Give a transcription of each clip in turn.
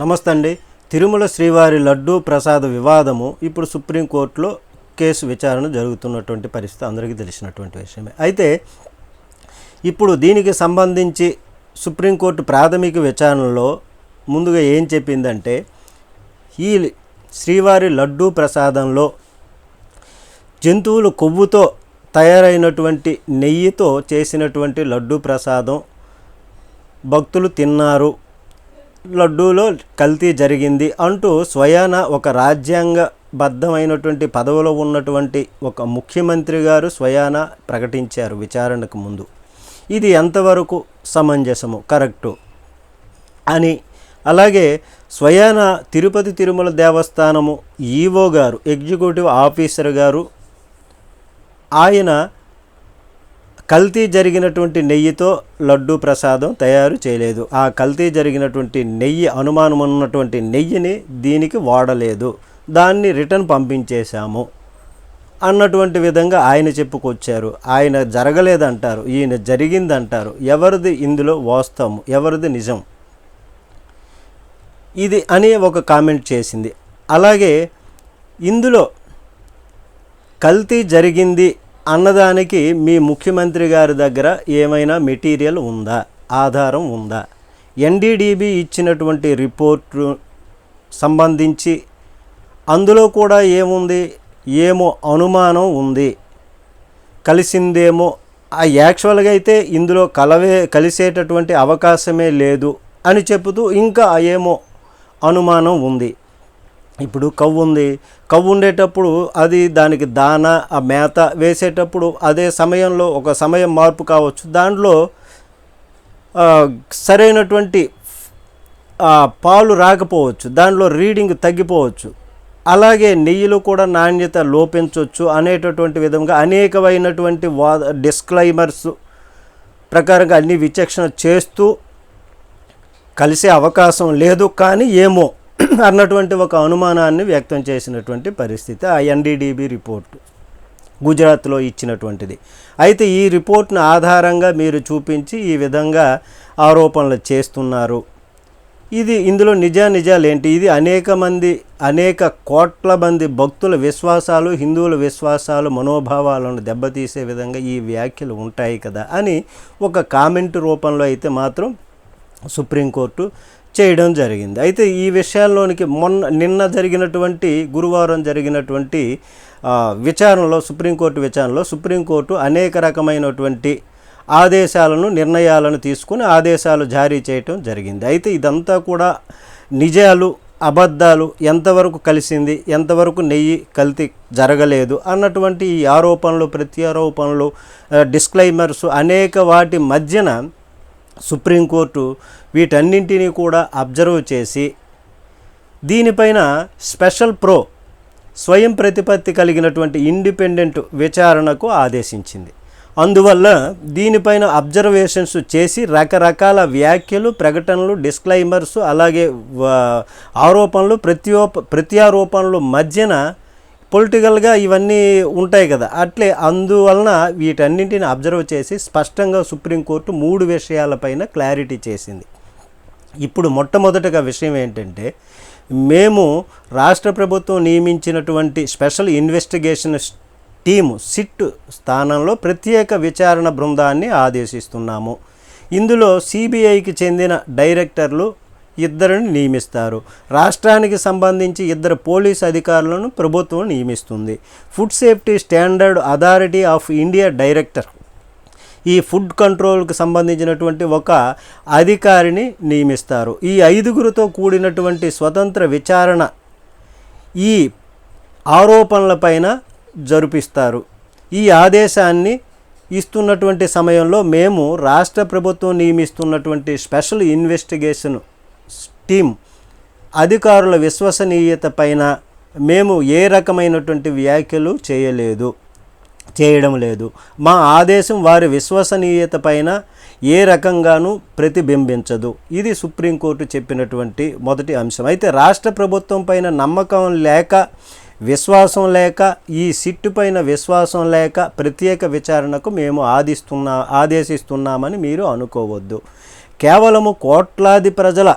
నమస్తే అండి తిరుమల శ్రీవారి లడ్డూ ప్రసాద వివాదము ఇప్పుడు సుప్రీంకోర్టులో కేసు విచారణ జరుగుతున్నటువంటి పరిస్థితి అందరికీ తెలిసినటువంటి విషయమే. అయితే ఇప్పుడు దీనికి సంబంధించి సుప్రీంకోర్టు ప్రాథమిక విచారణలో ముందుగా ఏం చెప్పిందంటే ఈ శ్రీవారి లడ్డూ ప్రసాదంలో జంతువులు కొవ్వుతో తయారైనటువంటి నెయ్యితో చేసినటువంటి లడ్డూ ప్రసాదం భక్తులు తిన్నారు. లడ్డూలో కల్తీ జరిగింది అంటూ స్వయాన ఒక రాజ్యాంగ బద్ధమైనటువంటి పదవిలో ఉన్నటువంటి ఒక ముఖ్యమంత్రి గారు స్వయాన ప్రకటించారు విచారణకు ముందు. ఇది ఎంతవరకు సమంజసము కరెక్టు? అని. అలాగే స్వయాన తిరుపతి తిరుమల దేవస్థానము ఈవో గారు ఎగ్జిక్యూటివ్ ఆఫీసర్ గారు ఆయన కల్తీ జరిగినటువంటి నెయ్యితో లడ్డు ప్రసాదం తయారు చేయలేదు. ఆ కల్తీ జరిగినటువంటి నెయ్యి అనుమానం ఉన్నటువంటి నెయ్యిని దీనికి వాడలేదు. దాన్ని రిటర్న్ పంపించేశాము అన్నటువంటి విధంగా ఆయన చెప్పుకొచ్చారు. ఆయన జరగలేదంటారు. ఈయన జరిగిందంటారు. ఎవరిది ఇందులో వాస్తవం? ఎవరిది నిజం? ఇది అని ఒక కామెంట్ చేసింది. అలాగే ఇందులో కల్తీ జరిగింది అన్నదానికి మీ ముఖ్యమంత్రి గారి దగ్గర ఏమైనా మెటీరియల్ ఉందా? ఆధారం ఉందా? ఎన్డీడీబీ ఇచ్చినటువంటి రిపోర్టు సంబంధించి అందులో కూడా ఏముంది? ఏమో అనుమానం ఉంది. కలిసిందేమో ఆ యాక్చువల్గా అయితే ఇందులో కలవే కలిసేటటువంటి అవకాశమే లేదు అని చెబుతూ ఇంకా ఏమో అనుమానం ఉంది. ఇప్పుడు కవ్వు ఉంది. కవ్వు ఉండేటప్పుడు అది దానికి దాన ఆ మేత వేసేటప్పుడు అదే సమయంలో ఒక సమయం మార్పు కావచ్చు. దాంట్లో సరైనటువంటి పాలు రాకపోవచ్చు. దాంట్లో రీడింగ్ తగ్గిపోవచ్చు. అలాగే నెయ్యిలో కూడా నాణ్యత లోపించవచ్చు అనేటటువంటి విధంగా అనేకమైనటువంటి వా డిస్క్లైమర్స్ ప్రకారంగా అన్ని విచక్షణ చేస్తూ కలిసే అవకాశం లేదు కానీ ఏమో అన్నటువంటి ఒక అనుమానాన్ని వ్యక్తం చేసినటువంటి పరిస్థితి ఆ ఎన్డీడీబీ రిపోర్టు గుజరాత్లో ఇచ్చినటువంటిది. అయితే ఈ రిపోర్ట్ను ఆధారంగా మీరు చూపించి ఈ విధంగా ఆరోపణలు చేస్తున్నారు. ఇది ఇందులో నిజా నిజాలు ఏంటి ఇది అనేక మంది అనేక కోట్ల మంది భక్తుల విశ్వాసాలు హిందువుల విశ్వాసాలు మనోభావాలను దెబ్బతీసే విధంగా ఈ వ్యాఖ్యలు ఉంటాయి కదా అని ఒక కామెంట్ రూపంలో అయితే మాత్రం సుప్రీంకోర్టు చేయడం జరిగింది. అయితే ఈ విషయాల్లోనికి మొన్న నిన్న జరిగినటువంటి గురువారం జరిగినటువంటి విచారణలో సుప్రీంకోర్టు విచారణలో సుప్రీంకోర్టు అనేక రకమైనటువంటి ఆదేశాలను నిర్ణయాలను తీసుకుని ఆదేశాలు జారీ చేయటం జరిగింది. అయితే ఇదంతా కూడా నిజాలు అబద్ధాలు ఎంతవరకు కలిసింది ఎంతవరకు నెయ్యి కల్తీ జరగలేదు అన్నటువంటి ఈ ఆరోపణలు ప్రత్యారోపణలు డిస్క్లైమర్స్ అనేక వాటి మధ్యన సుప్రీంకోర్టు వీటన్నింటినీ కూడా అబ్జర్వ్ చేసి దీనిపైన స్పెషల్ ప్రో స్వయం ప్రతిపత్తి కలిగినటువంటి ఇండిపెండెంట్ విచారణకు ఆదేశించింది. అందువల్ల దీనిపైన అబ్జర్వేషన్స్ చేసి రకరకాల వ్యాఖ్యలు ప్రకటనలు డిస్క్లైమర్స్ అలాగే ఆరోపణలు ప్రత్యో ప్రత్యారోపణలు మధ్యన పొలిటికల్గా ఇవన్నీ ఉంటాయి కదా. అట్లే అందువలన వీటన్నింటిని అబ్జర్వ్ చేసి స్పష్టంగా సుప్రీంకోర్టు మూడు విషయాలపైన క్లారిటీ చేసింది. ఇప్పుడు మొట్టమొదటగా విషయం ఏంటంటే మేము రాష్ట్ర ప్రభుత్వం నియమించినటువంటి స్పెషల్ ఇన్వెస్టిగేషన్ టీము సిట్ స్థానంలో ప్రత్యేక విచారణ బృందాన్ని ఆదేశిస్తున్నాము. ఇందులో సిబిఐకి చెందిన డైరెక్టర్లు ఇద్దరిని నియమిస్తారు. రాష్ట్రానికి సంబంధించి ఇద్దరు పోలీస్ అధికారులను ప్రభుత్వం నియమిస్తుంది. Food safety standard authority of India director. ఈ ఫుడ్ కంట్రోల్కి సంబంధించినటువంటి ఒక అధికారిని నియమిస్తారు. ఈ ఐదుగురితో కూడినటువంటి స్వతంత్ర విచారణ ఈ ఆరోపణలపైన జరిపిస్తారు. ఈ ఆదేశాన్ని ఇస్తున్నటువంటి సమయంలో మేము రాష్ట్ర ప్రభుత్వం నియమిస్తున్నటువంటి స్పెషల్ ఇన్వెస్టిగేషన్ టీం అధికారుల విశ్వసనీయత పైన మేము ఏ రకమైనటువంటి వ్యాఖ్యలు చేయలేదు చేయడం లేదు. మా ఆదేశం వారి విశ్వసనీయత పైన ఏ రకంగానూ ప్రతిబింబించదు. ఇది సుప్రీంకోర్టు చెప్పినటువంటి మొదటి అంశం. అయితే రాష్ట్ర ప్రభుత్వం పైన నమ్మకం లేక విశ్వాసం లేక ఈ సిట్టు పైన విశ్వాసం లేక ప్రత్యేక విచారణకు మేము ఆదిస్తున్నా ఆదేశిస్తున్నామని మీరు అనుకోవద్దు. కేవలము కోట్లాది ప్రజల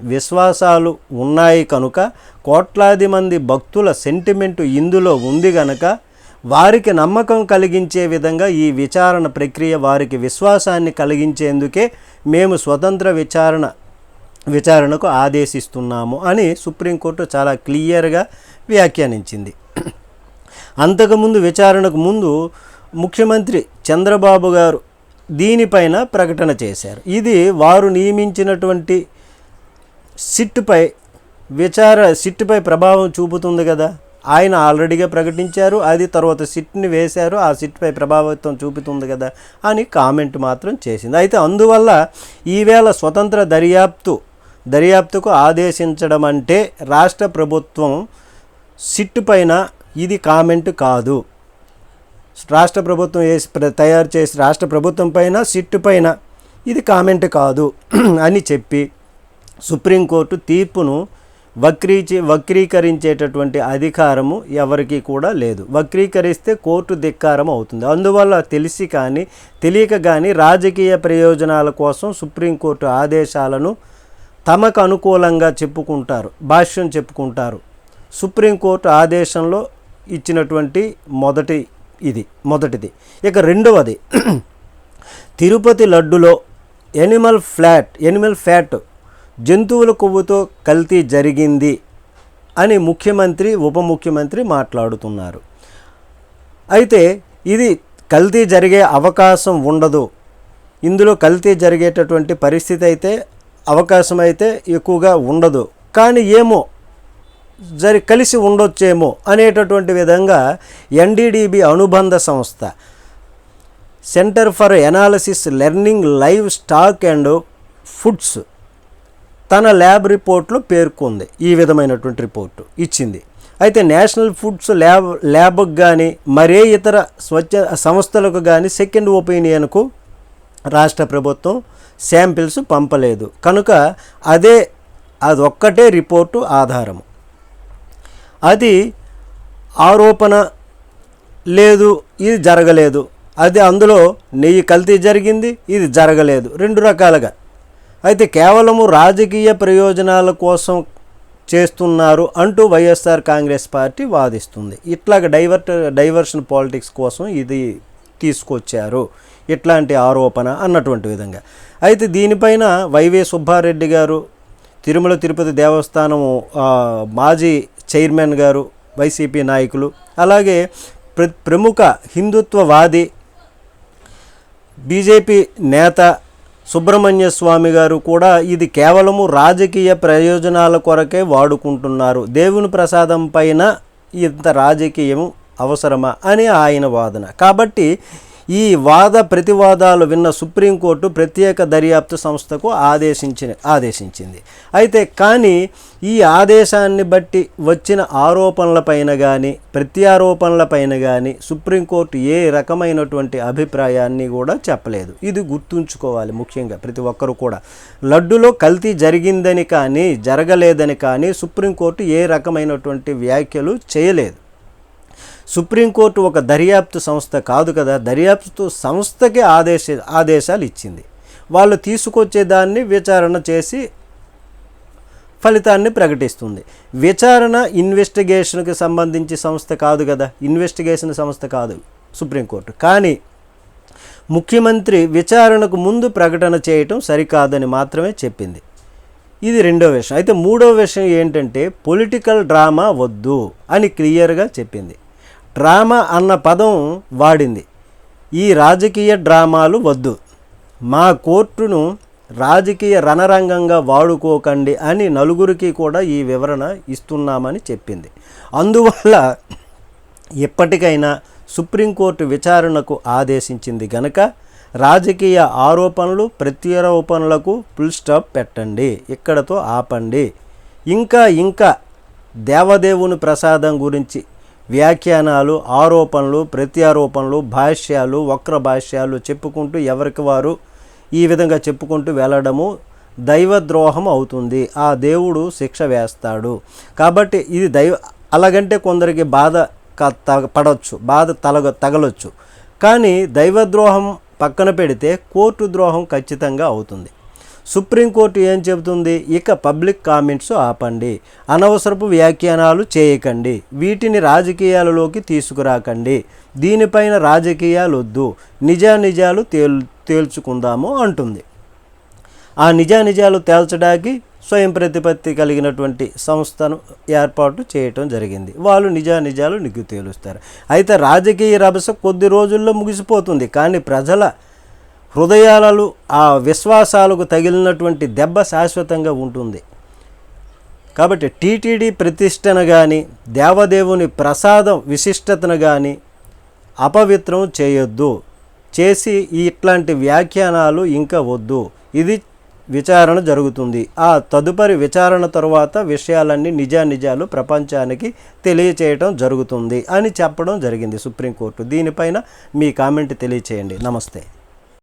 విశ్వాసాలు ఉన్నాయి కనుక కోట్లాది మంది భక్తుల సెంటిమెంటు ఇందులో ఉంది గనక వారికి నమ్మకం కలిగించే విధంగా ఈ విచారణ ప్రక్రియ వారికి విశ్వాసాన్ని కలిగించేందుకే మేము స్వతంత్ర విచారణ విచారణకు ఆదేశిస్తున్నాము అని సుప్రీంకోర్టు చాలా క్లియర్గా వ్యాఖ్యానించింది. అంతకుముందు విచారణకు ముందు ముఖ్యమంత్రి చంద్రబాబు గారు దీనిపైన ప్రకటన చేశారు. ఇది వారు నియమించినటువంటి సిట్టుపై విచార సిట్టుపై ప్రభావం చూపుతుంది కదా. ఆయన ఆల్రెడీగా ప్రకటించారు అది తర్వాత సిట్ని వేశారు ఆ సిట్పై ప్రభావితం చూపుతుంది కదా అని కామెంట్ మాత్రం చేసింది. అయితే అందువల్ల ఈవేళ స్వతంత్ర దర్యాప్తు దర్యాప్తుకు ఆదేశించడం అంటే రాష్ట్ర ప్రభుత్వం సిట్ పైన ఇది కామెంట్ కాదు. రాష్ట్ర ప్రభుత్వం వేసి తయారు చేసి రాష్ట్ర ప్రభుత్వం పైన సిట్ పైన ఇది కామెంట్ కాదు అని చెప్పి సుప్రీంకోర్టు తీర్పును వక్రీచి వక్రీకరించేటటువంటి అధికారము ఎవరికీ కూడా లేదు. వక్రీకరిస్తే కోర్టు ధిక్కారం అవుతుంది. అందువల్ల తెలిసి కానీ తెలియక కానీ రాజకీయ ప్రయోజనాల కోసం సుప్రీంకోర్టు ఆదేశాలను తమకు అనుకూలంగా చెప్పుకుంటారు భాష్యం చెప్పుకుంటారు. సుప్రీంకోర్టు ఆదేశంలో ఇచ్చినటువంటి మొదటి ఇది మొదటిది. ఇక రెండవది తిరుపతి లడ్డులో ఎనిమల్ ఫ్లాట్ ఎనిమల్ ఫ్యాట్ జంతువుల కొవ్వుతో కల్తీ జరిగింది అని ముఖ్యమంత్రి ఉప ముఖ్యమంత్రి మాట్లాడుతున్నారు. అయితే ఇది కల్తీ జరిగే అవకాశం ఉండదు. ఇందులో కల్తీ జరిగేటటువంటి పరిస్థితి అయితే అవకాశం అయితే ఎక్కువగా ఉండదు. కానీ ఏమో జరి కలిసి ఉండొచ్చేమో అనేటటువంటి విధంగా ఎన్డీడీబీ అనుబంధ సంస్థ centre for analysis learning livestock and foods తన ల్యాబ్ రిపోర్ట్లో పేర్కొంది. ఈ విధమైనటువంటి రిపోర్టు ఇచ్చింది. అయితే నేషనల్ ఫుడ్స్ ల్యాబ్ ల్యాబ్కు కానీ మరే ఇతర స్వచ్ఛ సంస్థలకు కానీ సెకండ్ ఒపీనియన్కు రాష్ట్ర ప్రభుత్వం శాంపిల్స్ పంపలేదు. కనుక అదే అదొక్కటే రిపోర్టు ఆధారము. అది ఆరోపణ లేదు ఇది జరగలేదు. అది అందులో నెయ్యి కల్తీ జరిగింది ఇది జరగలేదు. రెండు రకాలుగా. అయితే కేవలము రాజకీయ ప్రయోజనాల కోసం చేస్తున్నారు అంటూ వైఎస్ఆర్ కాంగ్రెస్ పార్టీ వాదిస్తుంది. ఇట్లాగ డైవర్ట్ డైవర్షన్ పాలిటిక్స్ కోసం ఇది తీసుకొచ్చారు. ఇట్లాంటి ఆరోపణ అన్నటువంటి విధంగా. అయితే దీనిపైన వైవే సుబ్బారెడ్డి గారు తిరుమల తిరుపతి దేవస్థానం మాజీ చైర్మన్ గారు వైసీపీ నాయకులు అలాగే ప్ర ప్రముఖ హిందుత్వవాది బీజేపీ నేత సుబ్రహ్మణ్య స్వామి గారు కూడా ఇది కేవలము రాజకీయ ప్రయోజనాల కొరకే వాడుకుంటున్నారు. దేవుని ప్రసాదం పైన ఇంత రాజకీయం అవసరమా అని ఆయన వాదన. కాబట్టి ఈ వాద ప్రతివాదాలు విన్న సుప్రీంకోర్టు ప్రత్యేక దర్యాప్తు సంస్థకు ఆదేశించి ఆదేశించింది. అయితే కానీ ఈ ఆదేశాన్ని బట్టి వచ్చిన ఆరోపణలపైన కానీ ప్రత్యారోపణలపైన కానీ సుప్రీంకోర్టు ఏ రకమైనటువంటి అభిప్రాయాన్ని కూడా చెప్పలేదు. ఇది గుర్తుంచుకోవాలి ముఖ్యంగా ప్రతి ఒక్కరూ కూడా. లడ్డులో కల్తీ జరిగిందని కానీ జరగలేదని కానీ సుప్రీంకోర్టు ఏ రకమైనటువంటి వ్యాఖ్యలు చేయలేదు. సుప్రీంకోర్టు ఒక దర్యాప్తు సంస్థ కాదు కదా దర్యాప్తు సంస్థకి ఆదేశ ఆదేశాలు ఇచ్చింది. వాళ్ళు తీసుకొచ్చే దాన్ని విచారణ చేసి ఫలితాన్ని ప్రకటిస్తుంది. విచారణ ఇన్వెస్టిగేషన్కి సంబంధించి సంస్థ కాదు కదా ఇన్వెస్టిగేషన్ సంస్థ కాదు సుప్రీంకోర్టు. కానీ ముఖ్యమంత్రి విచారణకు ముందు ప్రకటన చేయటం సరికాదని మాత్రమే చెప్పింది. ఇది రెండో విషయం. అయితే మూడో విషయం ఏంటంటే పొలిటికల్ డ్రామా వద్దు అని క్లియర్గా చెప్పింది. డ్రామా అన్న పదం వాడింది. ఈ రాజకీయ డ్రామాలు వద్దు. మా కోర్టును రాజకీయ రణరంగంగా వాడుకోకండి అని నలుగురికి కూడా ఈ వివరణ ఇస్తున్నామని చెప్పింది. అందువల్ల ఇప్పటికైనా సుప్రీంకోర్టు విచారణకు ఆదేశించింది గనక రాజకీయ ఆరోపణలు ప్రత్యారోపణలకు ఫుల్ స్టాప్ పెట్టండి. ఇక్కడతో ఆపండి. ఇంకా ఇంకా దేవదేవుని ప్రసాదం గురించి వ్యాఖ్యానాలు ఆరోపణలు ప్రత్యారోపణలు భాష్యాలు వక్ర భాష్యాలు చెప్పుకుంటూ ఎవరికి వారు ఈ విధంగా చెప్పుకుంటూ వెళ్ళడము దైవద్రోహం అవుతుంది. ఆ దేవుడు శిక్ష వేస్తాడు. కాబట్టి ఇది దైవ అలాగంటే కొందరికి బాధ తగ- పడవచ్చు బాధ తలగ తగలొచ్చు. కానీ దైవద్రోహం పక్కన పెడితే కోర్టు ద్రోహం ఖచ్చితంగా అవుతుంది. సుప్రీంకోర్టు ఏం చెబుతుంది? ఇక పబ్లిక్ కామెంట్స్ ఆపండి. అనవసరపు వ్యాఖ్యానాలు చేయకండి. వీటిని రాజకీయాలలోకి తీసుకురాకండి. దీనిపైన రాజకీయాలు వద్దు. నిజానిజాలు తేల్ తేల్చుకుందాము అంటుంది. ఆ నిజానిజాలు తేల్చడానికి స్వయం ప్రతిపత్తి కలిగినటువంటి సంస్థను ఏర్పాటు చేయటం జరిగింది. వాళ్ళు నిజానిజాలు నిగ్గు తేలుస్తారు. అయితే రాజకీయ రభస కొద్ది రోజుల్లో ముగిసిపోతుంది. కానీ ప్రజల హృదయాలలో ఆ విశ్వాసాలకు తగిలినటువంటి దెబ్బ శాశ్వతంగా ఉంటుంది. కాబట్టి టీటీడీ ప్రతిష్టను కానీ దేవదేవుని ప్రసాదం విశిష్టతను కానీ అపవిత్రం చేయొద్దు. చేసి ఇట్లాంటి వ్యాఖ్యానాలు ఇంకా వద్దు. ఇది విచారణ జరుగుతుంది. ఆ తదుపరి విచారణ తర్వాత విషయాలన్నీ నిజానిజాలు ప్రపంచానికి తెలియచేయటం జరుగుతుంది అని చెప్పడం జరిగింది సుప్రీంకోర్టు. దీనిపైన మీ కామెంట్ తెలియచేయండి. నమస్తే.